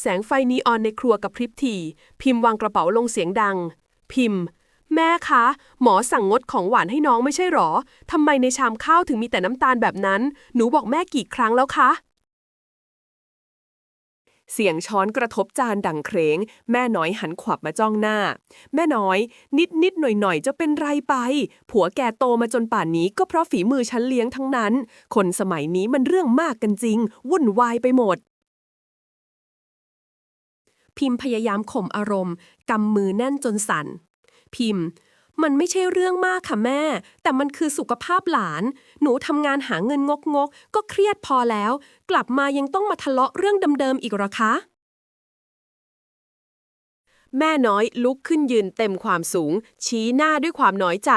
แสงไฟนีออนในครัวกับพริบถี่ พิมพ์วางกระเป๋าลงเสียงดัง พิมพ์ แม่คะ หมอสั่งงดของหวานให้น้องไม่ใช่หรอทำไมในชามข้าวถึงมีแต่น้ำตาลแบบนั้น หนูบอกแม่กี่ครั้งแล้วคะ เสียงช้อนกระทบจานดังเครงแม่น้อยหันขวับมาจ้องหน้า แม่น้อย นิดนิดหน่อยหน่อยจะเป็นไรไป ผัวแกโตมาจนป่านนี้ก็เพราะฝีมือฉันเลี้ยงทั้งนั้น คนสมัยนี้มันเรื่องมากกันจริง วุ่นวายไปหมด พิมพ์พยายามข่มอารมณ์กำมือแน่นจนสั่น พิมพ์ มันไม่ใช่เรื่องมากค่ะแม่ แต่มันคือสุขภาพหลาน หนูทำงานหาเงินงกงกก็เครียดพอแล้ว กลับมายังต้องมาทะเลาะเรื่องเดิมๆอีกหรอคะ แม่น้อยลุกขึ้นยืนเต็มความสูง ชี้หน้าด้วยความน้อยใจ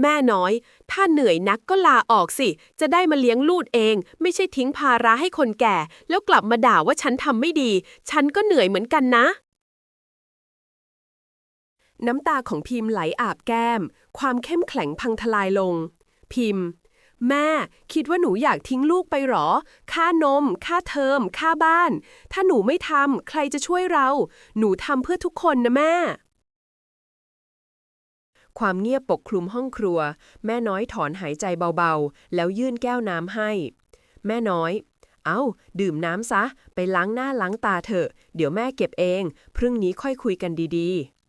แม่น้อย ถ้าเหนื่อยนักก็ลาออกสิ จะได้มาเลี้ยงลูกเอง ไม่ใช่ทิ้งภาระให้คนแก่ แล้วกลับมาด่าว่าฉันทำไม่ดี ฉันก็เหนื่อยเหมือนกันนะ น้ำตาของพิมพ์ไหลอาบแก้ม ความเข้มแข็งพังทลายลง พิมพ์ แม่ คิดว่าหนูอยากทิ้งลูกไปหรอ ค่านม ค่าเทอม ค่าบ้าน ถ้าหนูไม่ทำใครจะช่วยเรา หนูทำเพื่อทุกคนนะแม่ ความเงียบปกคลุมห้องครัว แม่น้อยถอนหายใจเบาๆ แล้วยื่นแก้วน้ำให้ แม่น้อย เอา้า ดื่มน้ำซะ ไปล้างหน้าล้างตาเถอะ เดี๋ยวแม่เก็บเอง พรุ่งนี้ค่อยคุยกันดีๆ